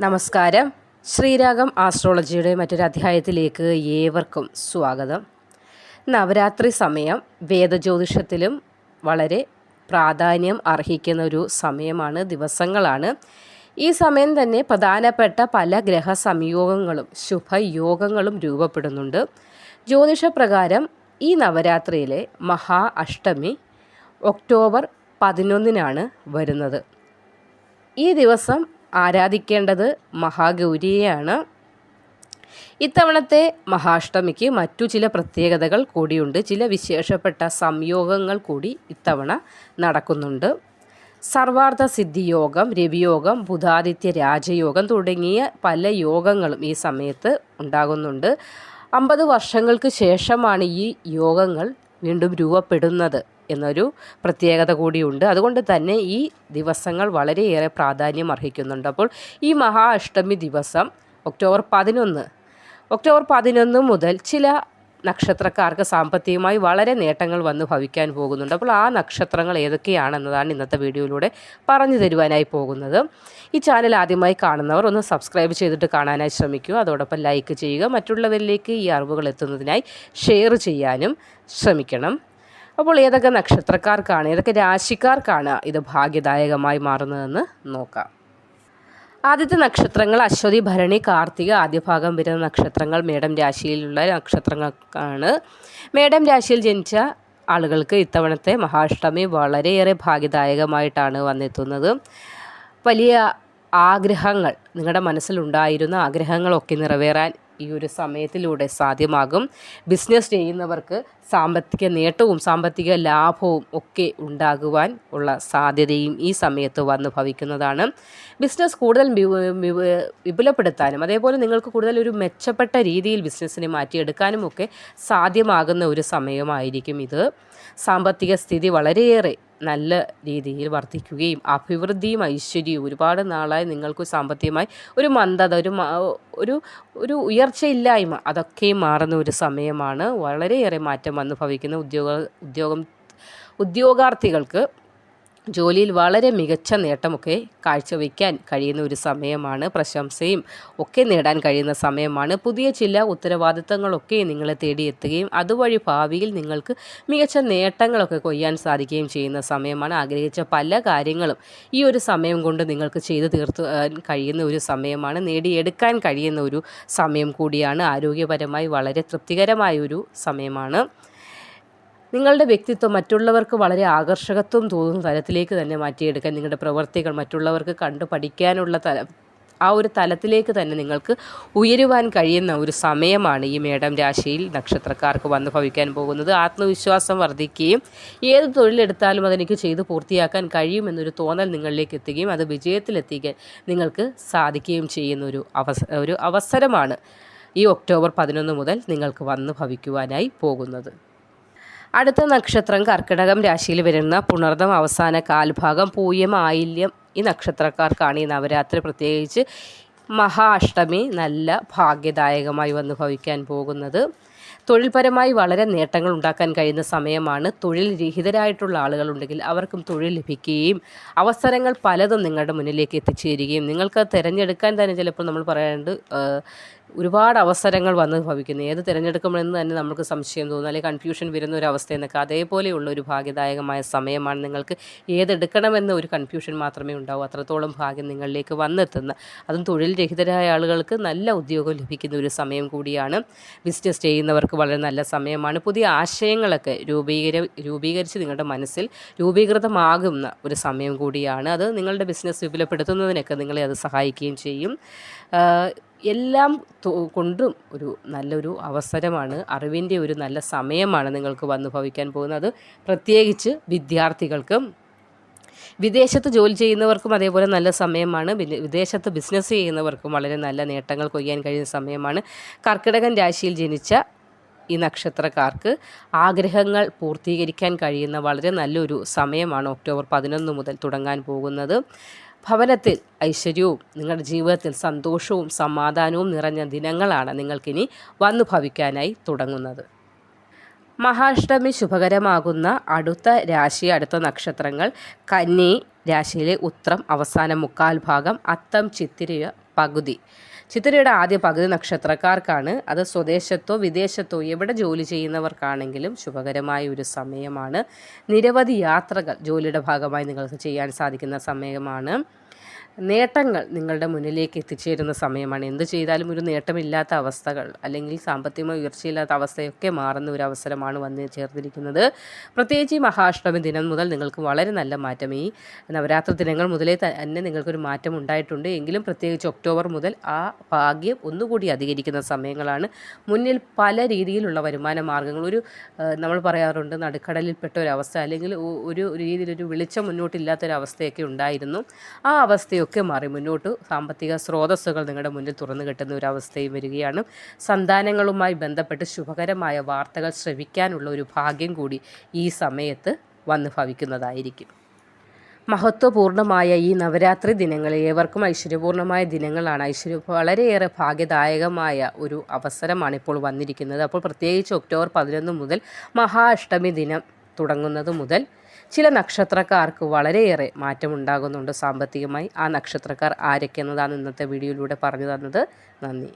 നമസ്കാരം. ശ്രീരാഗം ആസ്ട്രോളജിയുടെ മറ്റൊരു അധ്യായത്തിലേക്ക് ഏവർക്കും സ്വാഗതം. നവരാത്രി സമയം വേദജ്യോതിഷത്തിലും വളരെ പ്രാധാന്യം അർഹിക്കുന്ന ഒരു സമയമാണ് ദിവസങ്ങളാണ്. ഈ സമയം തന്നെ പ്രധാനപ്പെട്ട പല ഗ്രഹ സംയോഗങ്ങളും ശുഭയോഗങ്ങളും രൂപപ്പെടുന്നുണ്ട്. ജ്യോതിഷപ്രകാരം ഈ നവരാത്രിയിലെ മഹാ അഷ്ടമി ഒക്ടോബർ പതിനൊന്നിനാണ് വരുന്നത്. ഈ ദിവസം ആരാധിക്കേണ്ടത് മഹാഗൗരിയെയാണ്. ഇത്തവണത്തെ മഹാഷ്ടമിക്ക് മറ്റു ചില പ്രത്യേകതകൾ കൂടിയുണ്ട്. ചില വിശേഷപ്പെട്ട സംയോഗങ്ങൾ കൂടി ഇത്തവണ നടക്കുന്നുണ്ട്. സർവാർത്ഥ സിദ്ധിയോഗം രവിയോഗം ബുധാദിത്യ രാജയോഗം തുടങ്ങിയ പല യോഗങ്ങളും ഈ സമയത്ത് ഉണ്ടാകുന്നുണ്ട്. അമ്പത് വർഷങ്ങൾക്ക് ശേഷമാണ് ഈ യോഗങ്ങൾ വീണ്ടും രൂപപ്പെടുന്നത്. എന്നൊരു പ്രത്യേകത കൂടിയുണ്ട്. അതുകൊണ്ട് തന്നെ ഈ ദിവസങ്ങൾ വളരെയേറെ പ്രാധാന്യം അർഹിക്കുന്നുണ്ട്. അപ്പോൾ ഈ മഹാ അഷ്ടമി ദിവസം ഒക്ടോബർ പതിനൊന്ന് ഒക്ടോബർ പതിനൊന്ന് മുതൽ ചില നക്ഷത്രക്കാർക്ക് സാമ്പത്തികമായി വളരെ നേട്ടങ്ങൾ വന്ന് ഭവിക്കാൻ പോകുന്നുണ്ട്. അപ്പോൾ ആ നക്ഷത്രങ്ങൾ ഏതൊക്കെയാണെന്നതാണ് ഇന്നത്തെ വീഡിയോയിലൂടെ പറഞ്ഞു തരുവാനായി പോകുന്നത്. ഈ ചാനൽ ആദ്യമായി കാണുന്നവർ ഒന്ന് സബ്സ്ക്രൈബ് ചെയ്തിട്ട് കാണാനായി ശ്രമിക്കുക അതോടൊപ്പം ലൈക്ക് ചെയ്യുക. മറ്റുള്ളവരിലേക്ക് ഈ അറിവുകൾ എത്തുന്നതിനായി ഷെയർ ചെയ്യാനും ശ്രമിക്കണം. അപ്പോൾ ഏതൊക്കെ നക്ഷത്രക്കാർക്കാണ് ഏതൊക്കെ രാശിക്കാർക്കാണ് ഇത് ഭാഗ്യദായകമായി മാറുന്നതെന്ന് നോക്കാം. ആദ്യത്തെ നക്ഷത്രങ്ങൾ അശ്വതി ഭരണി കാർത്തിക ആദ്യഭാഗം വരുന്ന നക്ഷത്രങ്ങൾ മേടം രാശിയിലുള്ള നക്ഷത്രങ്ങൾക്കാണ്. മേടം രാശിയിൽ ജനിച്ച ആളുകൾക്ക് ഇത്തവണത്തെ മഹാഷ്ടമി വളരെയേറെ ഭാഗ്യദായകമായിട്ടാണ് വന്നെത്തുന്നത്. വലിയ ആഗ്രഹങ്ങൾ നിങ്ങളുടെ മനസ്സിലുണ്ടായിരുന്ന ആഗ്രഹങ്ങളൊക്കെ നിറവേറാൻ ഈ ഒരു സമയത്തിലൂടെ സാധ്യമാകും. ബിസിനസ് ചെയ്യുന്നവർക്ക് സാമ്പത്തിക നേട്ടവും സാമ്പത്തിക ലാഭവും ഒക്കെ ഉണ്ടാകുവാൻ ഉള്ള സാധ്യതയും ഈ സമയത്ത് വന്നു ഭവിക്കുന്നതാണ്. ബിസിനസ് കൂടുതൽ വിപുലപ്പെടുത്താനും അതേപോലെ നിങ്ങൾക്ക് കൂടുതൽ ഒരു മെച്ചപ്പെട്ട രീതിയിൽ ബിസിനസ്സിനെ മാറ്റിയെടുക്കാനും ഒക്കെ സാധ്യമാകുന്ന ഒരു സമയമായിരിക്കും ഇത്. സാമ്പത്തിക സ്ഥിതി വളരെയേറെ നല്ല രീതിയിൽ വർദ്ധിക്കുകയും അഭിവൃദ്ധിയും ഐശ്വര്യവും ഒരുപാട് നാളായി നിങ്ങൾക്ക് സാമ്പത്തികമായി ഒരു മന്ദത ഒരു ഒരു ഒരു ഉയർച്ചയില്ലായ്മ അതൊക്കെയും മാറുന്ന ഒരു സമയമാണ്. വളരെയേറെ മാറ്റം വന്ന് ഭവിക്കുന്ന ഉദ്യോഗ ഉദ്യോഗം ഉദ്യോഗാർത്ഥികൾക്ക് ജോലിയിൽ വളരെ മികച്ച നേട്ടമൊക്കെ കാഴ്ചവെക്കാൻ കഴിയുന്ന ഒരു സമയമാണ് പ്രശംസയും ഒക്കെ നേടാൻ കഴിയുന്ന സമയമാണ്. പുതിയ ചില ഉത്തരവാദിത്തങ്ങളൊക്കെ നിങ്ങളെ തേടിയെത്തുകയും അതുവഴി ഭാവിയിൽ നിങ്ങൾക്ക് മികച്ച നേട്ടങ്ങളൊക്കെ കൊയ്യാൻ സാധിക്കുകയും ചെയ്യുന്ന സമയമാണ്. ആഗ്രഹിച്ച പല കാര്യങ്ങളും ഈ ഒരു സമയം കൊണ്ട് നിങ്ങൾക്ക് ചെയ്തു തീർത്തു കഴിയുന്ന ഒരു സമയമാണ്. നേടിയെടുക്കാൻ കഴിയുന്ന ഒരു സമയം കൂടിയാണ്. ആരോഗ്യപരമായി വളരെ തൃപ്തികരമായ ഒരു സമയമാണ്. നിങ്ങളുടെ വ്യക്തിത്വം മറ്റുള്ളവർക്ക് വളരെ ആകർഷകത്വം തോന്നുന്ന തലത്തിലേക്ക് തന്നെ മാറ്റിയെടുക്കാൻ നിങ്ങളുടെ പ്രവർത്തികൾ മറ്റുള്ളവർക്ക് കണ്ടു പഠിക്കാനുള്ള തല ആ ഒരു തലത്തിലേക്ക് തന്നെ നിങ്ങൾക്ക് ഉയരുവാൻ കഴിയുന്ന ഒരു സമയമാണ് ഈ മേടം രാശിയിൽ നക്ഷത്രക്കാർക്ക് വന്ന് ഭവിക്കാൻ പോകുന്നത്. ആത്മവിശ്വാസം വർദ്ധിക്കുകയും ഏത് തൊഴിലെടുത്താലും അതെനിക്ക് ചെയ്ത് പൂർത്തിയാക്കാൻ കഴിയുമെന്നൊരു തോന്നൽ നിങ്ങളിലേക്ക് എത്തുകയും അത് വിജയത്തിലെത്തിക്കാൻ നിങ്ങൾക്ക് സാധിക്കുകയും ചെയ്യുന്ന ഒരു അവസ ഒരു അവസരമാണ് ഈ ഒക്ടോബർ പതിനൊന്ന് മുതൽ നിങ്ങൾക്ക് വന്നു ഭവിക്കുവാനായി പോകുന്നത്. അടുത്ത നക്ഷത്രം കർക്കിടകം രാശിയിൽ വരുന്ന പുണർദം അവസാന കാൽഭാഗം പൂയം ആയില്യം ഈ നക്ഷത്രക്കാർക്കാണ് ഈ നവരാത്രി പ്രത്യേകിച്ച് മഹാ അഷ്ടമി നല്ല ഭാഗ്യദായകമായി വന്ന് ഭവിക്കാൻ പോകുന്നത്. തൊഴിൽപരമായി വളരെ നേട്ടങ്ങൾ ഉണ്ടാക്കാൻ കഴിയുന്ന സമയമാണ്. തൊഴിൽ രഹിതരായിട്ടുള്ള ആളുകളുണ്ടെങ്കിൽ അവർക്കും തൊഴിൽ ലഭിക്കുകയും അവസരങ്ങൾ പലതും നിങ്ങളുടെ മുന്നിലേക്ക് എത്തിച്ചേരുകയും. നിങ്ങൾക്ക് തിരഞ്ഞെടുക്കാൻ തന്നെ ചിലപ്പോൾ നമ്മൾ പറയാറുണ്ട് ഒരുപാട് അവസരങ്ങൾ വന്ന് ഭവിക്കുന്നു. ഏത് തിരഞ്ഞെടുക്കുമെന്ന് തന്നെ നമുക്ക് സംശയം തോന്നും. അല്ലെങ്കിൽ കൺഫ്യൂഷൻ വരുന്ന ഒരു അവസ്ഥ എന്നൊക്കെ അതേപോലെയുള്ള ഒരു ഭാഗ്യദായകമായ സമയമാണ് നിങ്ങൾക്ക് ഏതെടുക്കണമെന്ന ഒരു കൺഫ്യൂഷൻ മാത്രമേ ഉണ്ടാവൂ. അത്രത്തോളം ഭാഗ്യം നിങ്ങളിലേക്ക് വന്നെത്തുന്ന അതും തൊഴിൽ രഹിതരായ ആളുകൾക്ക് നല്ല ഉദ്യോഗം ലഭിക്കുന്ന ഒരു സമയം കൂടിയാണ്. ബിസിനസ് ചെയ്യുന്നവർക്ക് വളരെ നല്ല സമയമാണ്. പുതിയ ആശയങ്ങളൊക്കെ രൂപീകര രൂപീകരിച്ച് നിങ്ങളുടെ മനസ്സിൽ രൂപീകൃതമാകുന്ന ഒരു സമയം കൂടിയാണ്. അത് നിങ്ങളുടെ ബിസിനസ് വിപുലപ്പെടുത്തുന്നതിനൊക്കെ നിങ്ങളെ അത് സഹായിക്കുകയും ചെയ്യും. എല്ലാം കൊണ്ടും ഒരു നല്ലൊരു അവസരമാണ് അറിവിന്റെ ഒരു നല്ല സമയമാണ് നിങ്ങൾക്ക് വന്നു ഭവിക്കാൻ പോകുന്നത്. പ്രത്യേകിച്ച് വിദ്യാർത്ഥികൾക്കും വിദേശത്ത് ജോലി ചെയ്യുന്നവർക്കും അതേപോലെ നല്ല സമയമാണ്. വിദേശത്ത് ബിസിനസ് ചെയ്യുന്നവർക്കും വളരെ നല്ല നേട്ടങ്ങൾ കൊയ്യാൻ കഴിയുന്ന സമയമാണ്. കർക്കിടകൻ രാശിയിൽ ജനിച്ച ഈ നക്ഷത്രക്കാർക്ക് ആഗ്രഹങ്ങൾ പൂർത്തീകരിക്കാൻ കഴിയുന്ന വളരെ നല്ലൊരു സമയമാണ് ഒക്ടോബർ പതിനൊന്ന് മുതൽ തുടങ്ങാൻ പോകുന്നത്. ഭവനത്തിൽ. ഐശ്വര്യവും നിങ്ങളുടെ ജീവിതത്തിൽ സന്തോഷവും സമാധാനവും നിറഞ്ഞ ദിനങ്ങളാണ് നിങ്ങൾക്കിനി വന്നു ഭവിക്കാനായി തുടങ്ങുന്നത്. മഹാഷ്ടമി ശുഭകരമാകുന്ന അടുത്ത രാശി അടുത്ത നക്ഷത്രങ്ങൾ കന്നി രാശിയിലെ ഉത്രം അവസാന മുക്കാൽ ഭാഗം അത്തം ചിത്തിരിയ പകുതി. ചിത്തിരയുടെ ആദ്യ പകുതി നക്ഷത്രക്കാർക്കാണ്. അത് സ്വദേശത്തോ വിദേശത്തോ എവിടെ ജോലി ചെയ്യുന്നവർക്കാണെങ്കിലും ശുഭകരമായ ഒരു സമയമാണ്. നിരവധി യാത്രകൾ ജോലിയുടെ ഭാഗമായി നിങ്ങൾക്ക് ചെയ്യാൻ സാധിക്കുന്ന സമയമാണ്. നേട്ടങ്ങൾ നിങ്ങളുടെ മുന്നിലേക്ക് എത്തിച്ചേരുന്ന സമയമാണ്. എന്ത് ചെയ്താലും ഒരു നേട്ടമില്ലാത്ത അവസ്ഥകൾ അല്ലെങ്കിൽ സാമ്പത്തികമായി ഉയർച്ചയില്ലാത്ത അവസ്ഥയൊക്കെ മാറുന്ന ഒരു അവസരമാണ് വന്ന് ചേർന്നിരിക്കുന്നത്. പ്രത്യേകിച്ച് ഈ മഹാഷ്ടമി ദിനം മുതൽ നിങ്ങൾക്ക് വളരെ നല്ല മാറ്റം. ഈ നവരാത്രി ദിനങ്ങൾ മുതലേ തന്നെ നിങ്ങൾക്കൊരു മാറ്റം ഉണ്ടായിട്ടുണ്ട്. എങ്കിലും പ്രത്യേകിച്ച് ഒക്ടോബർ മുതൽ ആ ഭാഗ്യം ഒന്നുകൂടി അധികരിക്കുന്ന സമയങ്ങളാണ്. മുന്നിൽ പല രീതിയിലുള്ള വരുമാന മാർഗങ്ങൾ ഒരു നമ്മൾ പറയാറുണ്ട് നടുക്കടലിൽപ്പെട്ട അവസ്ഥ അല്ലെങ്കിൽ ഒരു രീതിയിലൊരു വെളിച്ചം മുന്നോട്ടില്ലാത്തൊരവസ്ഥയൊക്കെ ഉണ്ടായിരുന്നു. ആ അവസ്ഥയൊക്കെ ഒക്കെ മാറി. മുന്നോട്ട് സാമ്പത്തിക സ്രോതസ്സുകൾ നിങ്ങളുടെ മുന്നിൽ തുറന്നു കിട്ടുന്ന ഒരു അവസ്ഥയും വരികയാണ്. സന്താനങ്ങളുമായി ബന്ധപ്പെട്ട് ശുഭകരമായ വാർത്തകൾ ശ്രവിക്കാനുള്ള ഒരു ഭാഗ്യം കൂടി ഈ സമയത്ത് വന്ന് ഭവിക്കുന്നതായിരിക്കും. മഹത്വപൂർണമായ ഈ നവരാത്രി ദിനങ്ങൾ ഏവർക്കും ഐശ്വര്യപൂർണമായ ദിനങ്ങളാണ്. ഐശ്വര്യ വളരെയേറെ ഭാഗ്യദായകമായ ഒരു അവസരമാണ് ഇപ്പോൾ വന്നിരിക്കുന്നത്. അപ്പോൾ പ്രത്യേകിച്ച് ഒക്ടോബർ പതിനൊന്ന് മുതൽ മഹാഷ്ടമി ദിനം തുടങ്ങുന്നത് മുതൽ ചില നക്ഷത്രക്കാർക്ക് വളരെയേറെ മാറ്റമുണ്ടാകുന്നുണ്ട് സാമ്പത്തികമായി. ആ നക്ഷത്രക്കാർ ആരൊക്കെ എന്നതാണ് ഇന്നത്തെ വീഡിയോയിലൂടെ പറഞ്ഞു തന്നത്. നന്ദി.